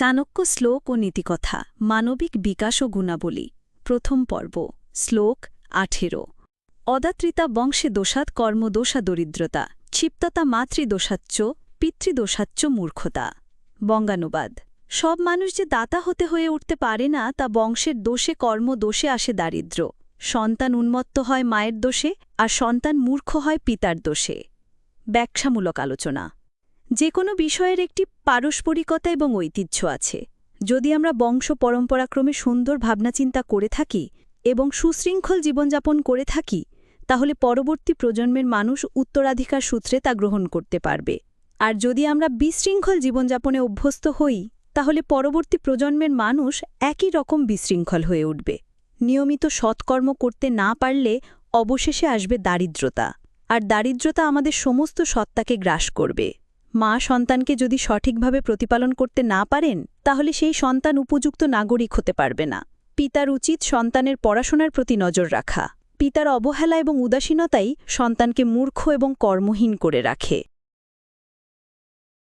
চাণক্য শ্লোক ও নীতিকথা, মানবিক বিকাশ ও গুণাবলী, প্রথম পর্ব, শ্লোক আঠেরো। অদাত্রিতা বংশে দোষাৎ কর্মদোষা দরিদ্রতা, ক্ষিপ্ততা মাতৃদোষাচ্চ পিতৃদোষাচ্চ মূর্খতা। বঙ্গানুবাদ। সব মানুষ যে দাতা হতে হয়ে উঠতে পারে না, তা বংশের দোষে কর্ম দোষে আসে দারিদ্র্য সন্তান উন্মত্ত হয় মায়ের দোষে, আর সন্তান মূর্খ হয় পিতার দোষে। ব্যাখ্যামূলক আলোচনা। যে কোনো বিষয়ের একটি পারস্পরিকতা এবং ঐতিহ্য আছে। যদি আমরা বংশ পরম্পরাক্রমে সুন্দর ভাবনাচিন্তা করে থাকি এবং সুশৃঙ্খল জীবনযাপন করে থাকি, তাহলে পরবর্তী প্রজন্মের মানুষ উত্তরাধিকার সূত্রে তা গ্রহণ করতে পারবে। আর যদি আমরা বিশৃঙ্খল জীবনযাপনে অভ্যস্ত হই, তাহলে পরবর্তী প্রজন্মের মানুষ একই রকম বিশৃঙ্খল হয়ে উঠবে। নিয়মিত সৎকর্ম করতে না পারলে অবশেষে আসবে দারিদ্রতা। আর দারিদ্রতা আমাদের সমস্ত সত্তাকে গ্রাস করবে। মা সন্তানকে যদি সঠিকভাবে প্রতিপালন করতে না পারেন, তাহলে সেই সন্তান উপযুক্ত নাগরিক হতে পারবে না। পিতার উচিত সন্তানের পড়াশোনার প্রতি নজর রাখা। পিতার অবহেলা এবং উদাসীনতাই সন্তানকে মূর্খ এবং কর্মহীন করে রাখে।